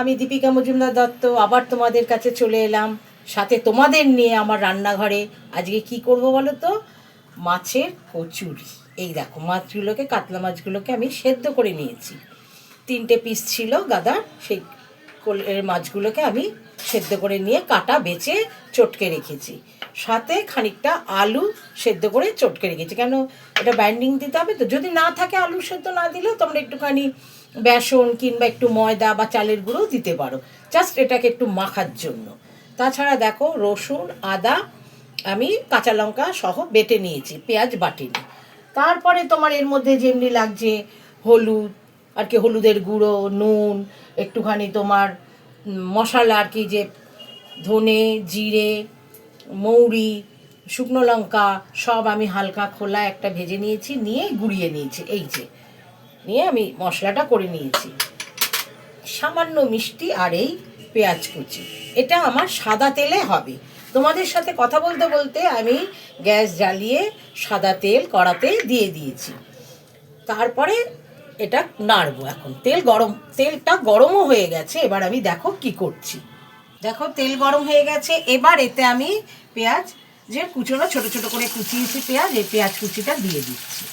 আমি দীপিকা মজুমদার দত্ত, আবার তোমাদের কাছে চলে এলাম। সাথে তোমাদের নিয়ে আমার রান্নাঘরে। আজকে কি করব বলো তো? মাছের কচুরি। এই দেখো, মাছগুলোকে, কাতলা মাছগুলোকে আমি সেদ্ধ করে নিয়েছি। তিনটে পিস ছিল গাদা, সেই মাছগুলোকে আমি সেদ্ধ করে নিয়ে কাটা, বেছে, চটকে রেখেছি। সাথে খানিকটা আলু সেদ্ধ করে চটকে রেখেছি। কেন? এটা বাইন্ডিং দিতে হবে তো। যদি না থাকে আলু সেদ্ধ না দিলেও তোমরা একটুখানি বেসন কিংবা একটু ময়দা বা চালের গুঁড়ো দিতে পারো। জাস্ট এটাকে একটু মাখার জন্য। তাছাড়া দেখো, রসুন, আদা আমি কাঁচা লঙ্কা সহ বেটে নিয়েছি, পেঁয়াজ বাটিনি তারপরে তোমার এর মধ্যে যেমনি লাগছে হলুদ, আর কি হলুদের গুঁড়ো, নুন, একটুখানি তোমার মশলা আর কি যে ধনে, জিরে, মৌরি, শুকনো লঙ্কা সব আমি হালকা খোলা একটা ভেজে নিয়েছি, নিয়ে গুঁড়িয়ে নিয়েছি। এই যে নিয়ে আমি মশলাটা করে নিয়েছি। সামান্য মিষ্টি আর এই পেঁয়াজ কুচি। এটা আমার সাদা তেলে হবে। তোমাদের সাথে কথা বলতে বলতে আমি গ্যাস জ্বালিয়ে সাদা তেল কড়াতে দিয়ে দিয়েছি। তারপরে এটা নাড়বো এখন। তেল গরম, তেলটা গরমও হয়ে গেছে। এবার আমি দেখো কি করছি। দেখো তেল গরম হয়ে গেছে। এবার এতে আমি পেঁয়াজ, যে কুচোনো ছোট ছোট করে কুচিয়েছি পেঁয়াজ, এই পেঁয়াজ কুচিটা দিয়ে দিচ্ছি।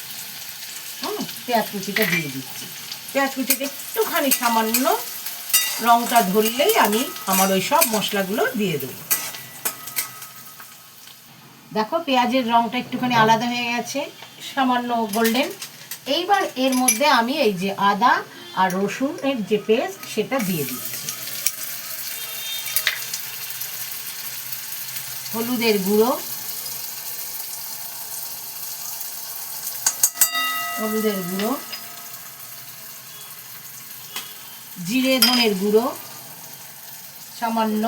পেঁয়াজ কুচিটা দিয়ে দিচ্ছি। পেঁয়াজ কুচিটা একটুখানি সামান্য রঙটা ধরলেই আমি আমার ওই সব মশলাগুলো দিয়ে দেবো। দেখো, পেঁয়াজের রঙটা একটুখানি আলাদা হয়ে গেছে, সামান্য গোল্ডেন এইবার এর মধ্যে আমি এই যে আদা আর রসুনের যে পেস্ট সেটা দিয়ে দিচ্ছি। হলুদের গুঁড়ো হলুদের গুঁড়ো, জিরে ধনের গুঁড়ো, সামান্য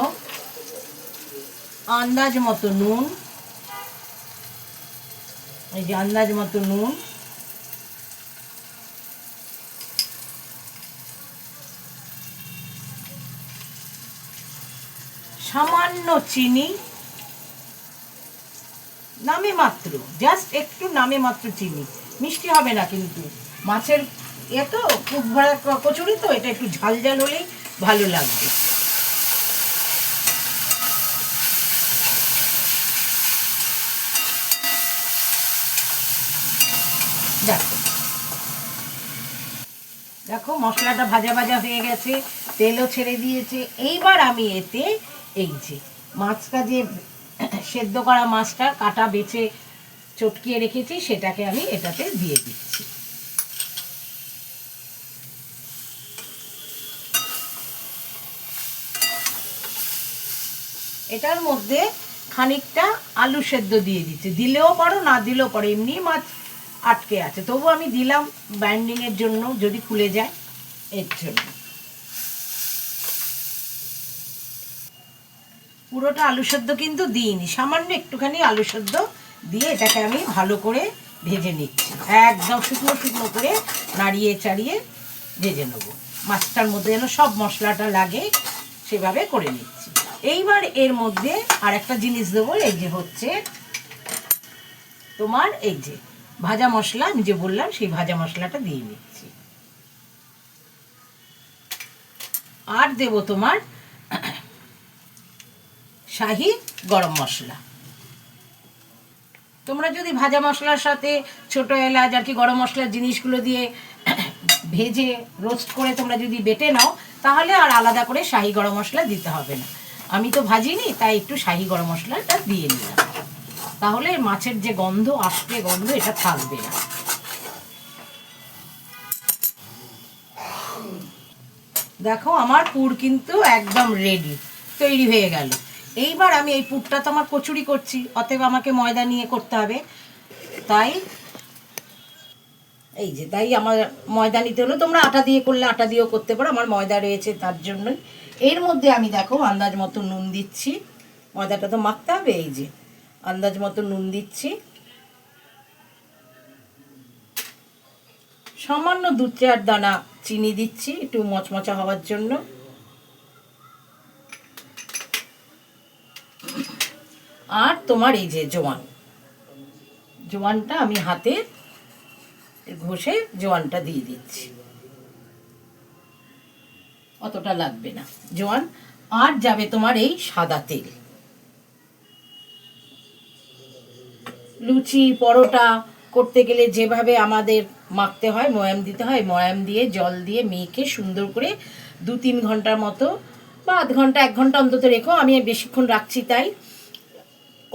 আন্দাজ মতো নুন, এই যে আন্দাজ মতো নুন, সামান্য চিনি, নামে মাত্র জাস্ট একটু নামে মাত্র চিনি। মিষ্টি হবে না কিন্তু। মাছের এ তো খুব ভরা কচুরি তো, এটা একটু ঝাল ঝাল হলেই ভালো লাগবে। দেখো। দেখো, মশলাটা ভাজা ভাজা হয়ে গেছে, তেলও ছেড়ে দিয়েছে। এইবার আমি এতে এই যে মাছটা যে সেদ্ধ করা মাছটা কাটা বেছে চটকিয়ে রেখেছি, সেটাকে আমি এটাতে দিয়ে দিচ্ছি। এটার মধ্যে খানিকটা আলু সেদ্ধ দিয়ে দিচ্ছি। দিলেও পারো, না দিলেও পারো এমনি মাছ আটকে আছে। তবু আমি দিলাম বাইন্ডিংয়ের জন্য, যদি খুলে যায়, এর জন্য। পুরোটা আলু সেদ্ধ কিন্তু দিইনি, সামান্য একটুখানি আলু সেদ্ধ দিয়ে এটাকে আমি ভালো করে ভেজে নিচ্ছি। একদম শুকনো শুকনো করে নাড়িয়ে চাড়িয়ে ভেজে নেব। মাছটার মধ্যে যেন সব মশলাটা লাগে, সেভাবে করে নিচ্ছি। এইবার এর মধ্যে আর একটা জিনিস দেবো, এই যে হচ্ছে তোমার এই যে ভাজা মশলা, আমি যে বললাম সেই ভাজা মশলাটা দিয়ে নিচ্ছি। আর দেব তোমার শাহি গরম মশলা। তোমরা যদি ভাজা মশলার সাথে ছোট এলাচ আর কি গরম মশলার জিনিসগুলো দিয়ে ভেজে রোস্ট করে তোমরা যদি বেটে নাও, তাহলে আর আলাদা করে শাহি গরম মশলা দিতে হবে না। আমি তো ভাজিনি, তাই একটু শাহি গরম মশলাটা দিয়ে নিলাম। তাহলে মাছের যে গন্ধ আসবে, গন্ধ এটা থাকবে না। দেখো, আমার পুর কিন্তু একদম রেডি তৈরি হয়ে গেল। এইবার আমি এই পুরটা তো আমার কচুরি করছি, অতএব আমাকে ময়দা নিয়ে করতে হবে। তাই, এই যে তাই আমার ময়দা নিতে হলো। তোমরা আটা দিয়ে করলে আটা দিয়েও করতে পারো, আমার ময়দা রয়েছে তার জন্য এর মধ্যে আমি দেখো আন্দাজ মতো নুন দিচ্ছি। ময়দাটা তো মাখতে হবে, এই যে আন্দাজ মতো নুন দিচ্ছি। সামান্য দু চার দানা চিনি দিচ্ছি, একটু মচমচা হওয়ার জন্য। আর তোমার এই যে জোয়ান। জোয়ানটা আমি হাতে ঘষে জোয়ানটা দিয়ে দিচ্ছি। অতটা লাগবে না। জোয়ান, আর যাবে তোমার এই সাদা তেল। লুচি, পরোটা করতে গেলে যেভাবে আমাদের মাখতে হয়, ময়াম দিতে হয়, ময়াম দিয়ে, জল দিয়ে মেখে সুন্দর করে দু তিন ঘণ্টার মতো বা আধ ঘণ্টা, এক ঘণ্টা অন্তত রেখো। আমি বেশিক্ষণ রাখছি তাই।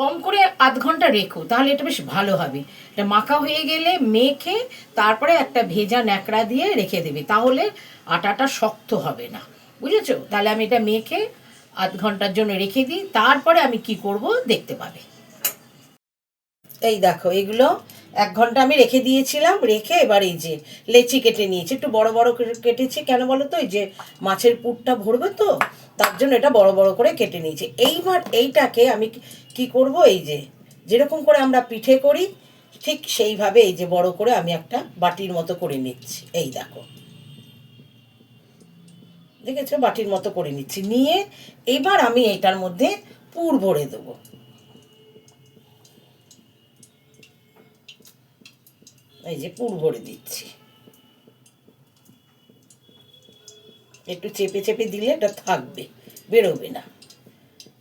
কম করে আধ ঘণ্টা রেখো, তাহলে এটা বেশ ভালো হবে। এটা মাখা হয়ে গেলে মেখে তারপরে একটা ভেজা ন্যাকড়া দিয়ে রেখে দেবে, তাহলে আটাটা শক্ত হবে না। বুঝেছ? তাহলে আমি এটা মেখে আধ ঘণ্টার জন্য রেখে দিই, তারপরে আমি কি করব দেখতে পাবে। এই দেখো, এগুলো এক ঘণ্টা আমি রেখে দিয়েছিলাম, রেখে এবার এই যে লেচি কেটে নিয়েছি। একটু বড় বড় কেটেছি, কেন বলো তো? এই যে মাছের পুরটা ভরবে তো, তার জন্য এটা বড় বড় করে কেটে নিয়েছি। এইবার এইটাকে আমি কি করব? এই যে যেরকম করে আমরা পিঠে করি, ঠিক সেইভাবে এই যে বড় করে আমি একটা বাটির মতো করে নিচ্ছি। এই দেখো। দেখেছ? বাটির মতো করে নিচ্ছি। নিয়ে এবার আমি এটার মধ্যে পুর ভরে দেবো। এই যে পুর ভরে দিচ্ছি। একটু চেপে চেপে দিলে এটা থাকবে, বেরোবে না।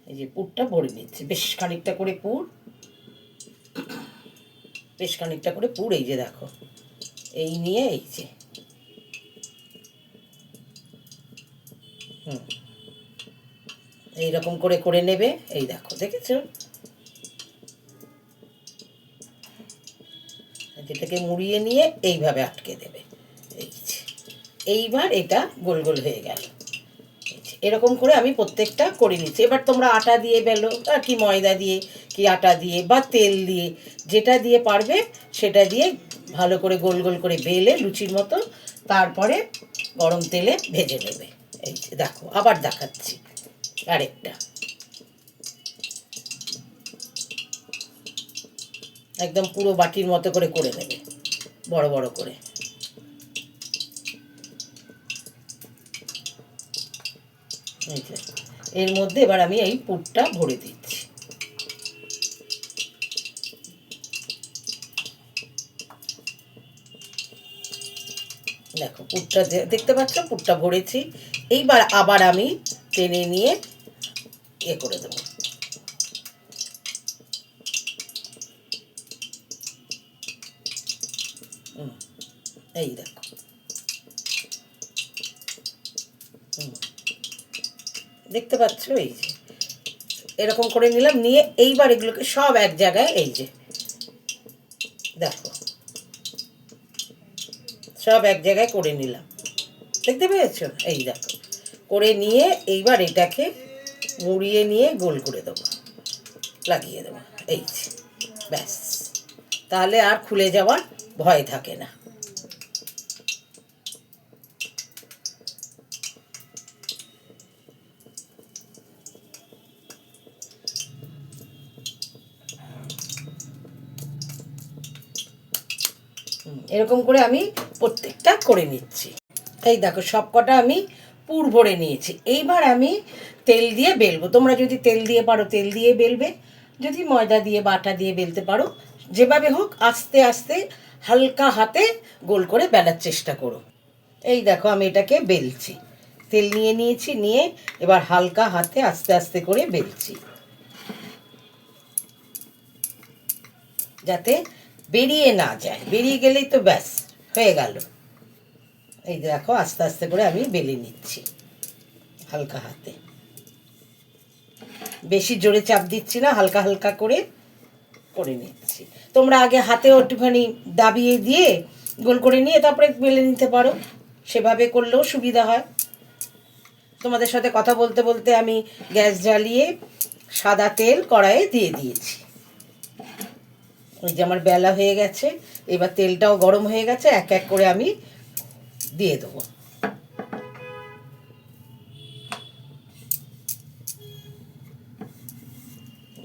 এই যে পুরটা ভরে নিচ্ছি, বেশ খানিকটা করে পুর। বেশ খানিকটা করে পুর, এই যে দেখো। এই নিয়ে এই যে। হুম। এইরকম করে করে নেবে, এই দেখো, দেখেছ? যেটাকে মুড়িয়ে নিয়ে এইভাবে আটকে দেবে। এইবার এটা গোল গোল হয়ে গেল। এরকম করে আমি প্রত্যেকটা করে নিচ্ছি। এবার তোমরা আটা দিয়ে বেলো আর কি ময়দা দিয়ে, কি আটা দিয়ে, বা তেল দিয়ে, যেটা দিয়ে পারবে সেটা দিয়ে ভালো করে গোল গোল করে বেলে লুচির মতো তারপরে গরম তেলে ভেজে নেবে। এই দেখো, আবার দেখাচ্ছি আরেকটা। একদম পুরো বাটির মতো করে করে নেবে। বড় বড় করে। এর মধ্যে এবার আমি এই পুরটা ভরে দিচ্ছি। দেখো, পুরটা দেখতে পাচ্ছ? পুরটা ভরেছি। এইবার আবার আমি টেনে নিয়ে এ করে দেবো। এই দেখো। দেখতে পাচ্ছ? এই যে। এরকম করে নিলাম, নিয়ে এইবার এগুলোকে সব এক জায়গায় এই যে। দেখো। সব এক জায়গায় করে নিলাম। দেখতে পেয়েছ? এই দেখো। করে নিয়ে এইবার এটাকে মুড়িয়ে নিয়ে গোল করে দেবো। লাগিয়ে দেবো। এই যে। ব্যাস। তাহলে আর খুলে যাওয়ার ভয় থাকে না। এরকম করে আমি প্রত্যেকটা করে নিচ্ছি। এই দেখো সব কটা আমি পুর ভরে নিয়েছি। এইবার আমি তেল দিয়ে বেলবো। তোমরা যদি তেল দিয়ে পারো, তেল দিয়ে বেলবে। যদি ময়দা দিয়ে, বাটা দিয়ে বেলতে পারো, যেভাবে হোক আস্তে আস্তে হালকা হাতে গোল করে বেলার চেষ্টা করো। এই দেখো, আমি এটাকে বেলছি। তেল নিয়ে নিয়েছি, নিয়ে এবার হালকা হাতে আস্তে আস্তে করে বেলছি। যাতে বেরিয়ে না যায়। বেরিয়ে গেলেই তো ব্যাস, হয়ে গেল। এই দেখো, আস্তে আস্তে করে আমি বেলে নিচ্ছি হালকা হাতে। বেশি জোরে চাপ দিচ্ছি না, হালকা হালকা করে করে নিচ্ছি। তোমরা আগে হাতেও একটুখানি দাবিয়ে দিয়ে গোল করে নিয়ে তারপরে বেলে নিতে পারো। সেভাবে করলেও সুবিধা হয়। তোমাদের সাথে কথা বলতে বলতে আমি গ্যাস জ্বালিয়ে সাদা তেল কড়াইয়ে দিয়ে দিয়েছি। যে আমার বেলা হয়ে গেছে, এবার তেলটাও গরম হয়ে গেছে, এক এক করে আমি দিয়ে দেবো।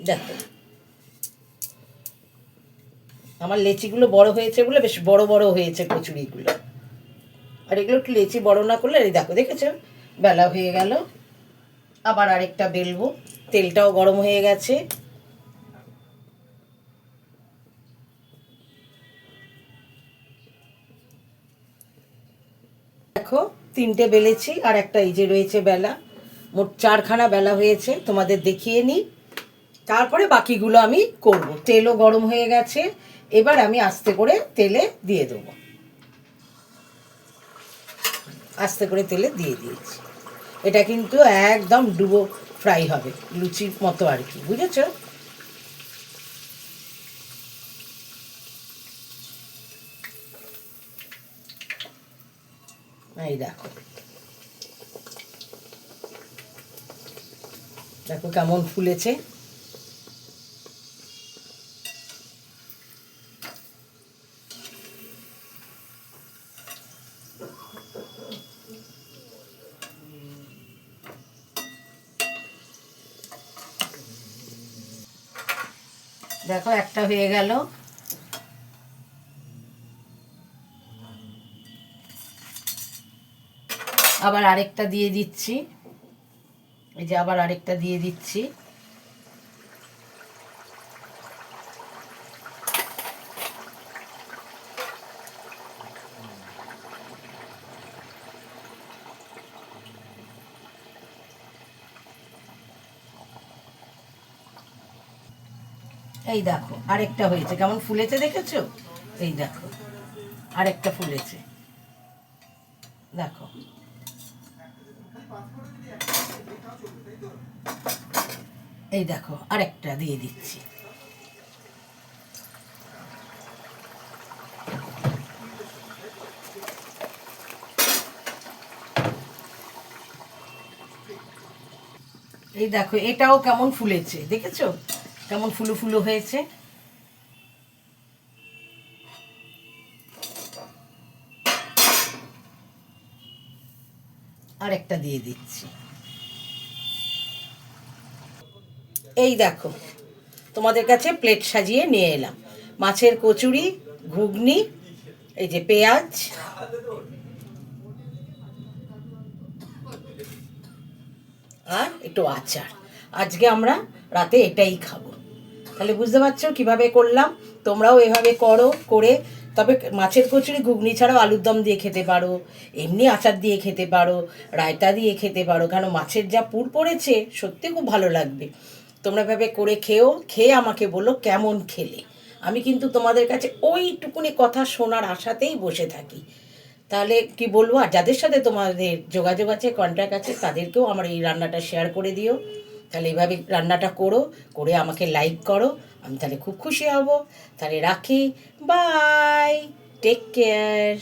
দেখো। আমার লেচিগুলো বড় হয়েছে বলে, বেশ বড় বড় হয়েছে কচুরিগুলো। আর এগুলো একটু লেচি বড় না করলে এই দেখো দেখেছ বেলা হয়ে গেল। আবার আরেকটা বেলবো। তেলটাও গরম হয়ে গেছে। তিনটে বেলেছি আর একটা এই যে রয়েছে বেলা। মোট চারখানা বেলা হয়েছে, তোমাদের দেখিয়ে নিই। তারপরে বাকিগুলো আমি করব। তেলও গরম হয়ে গেছে, এবার আমি আস্তে করে তেলে দিয়ে দেবো। আস্তে করে তেলে দিয়ে দিয়েছি। এটা কিন্তু একদম ডুবো ফ্রাই হবে, লুচির মতো আর কি, বুঝেছ? এই দেখো। দেখো কেমন ফুলেছে। দেখো একটা হয়ে গেল। আবার আরেকটা দিয়ে দিচ্ছি। এই যে আবার আরেকটা দিয়ে দিচ্ছি। এই দেখো, আরেকটা হয়েছে। কেমন ফুলেছে দেখেছ? এই দেখো, আরেকটা ফুলেছে। দেখো। এই দেখো, আরেকটা দিয়ে দিচ্ছি। এই দেখো, এটাও কেমন ফুলেছে, দেখেছ? কেমন ফুলো ফুলো হয়েছে। আরেকটা দিয়ে দিচ্ছি। এই দেখো, তোমাদের কাছে প্লেট সাজিয়ে নিয়ে এলাম। মাছের কচুরি, ঘুগনি, এই যে পেঁয়াজ। আর একটু আচার। আজকে আমরা রাতে এটাই খাব। তাহলে বুঝতে পারছ কীভাবে করলাম? তোমরাও এভাবে করো, করে তবে মাছের কচুরি ঘুগনি ছাড়াও আলুর দম দিয়ে খেতে পারো, এমনি আচার দিয়ে খেতে পারো, রায়তা দিয়ে খেতে পারো, কেন মাছের যা পুর পড়েছে সত্যি খুব ভালো লাগবে। তোমরা এভাবে করে খেও, খেয়ে আমাকে বলো কেমন খেলে। আমি কিন্তু তোমাদের কাছে ওইটুকুনি কথা শোনার আশাতেই বসে থাকি। তাহলে কি বলব? আর যাদের সাথে তোমাদের যোগাযোগ আছে কন্ট্যাক্ট আছে, তাদেরকেও আমার এই রান্নাটা শেয়ার করে দিও। তাহলে এইভাবে রান্নাটা করো, করে আমাকে লাইক করো, আমি তাহলে খুব খুশি হব। তাহলে রাখি। Bye take care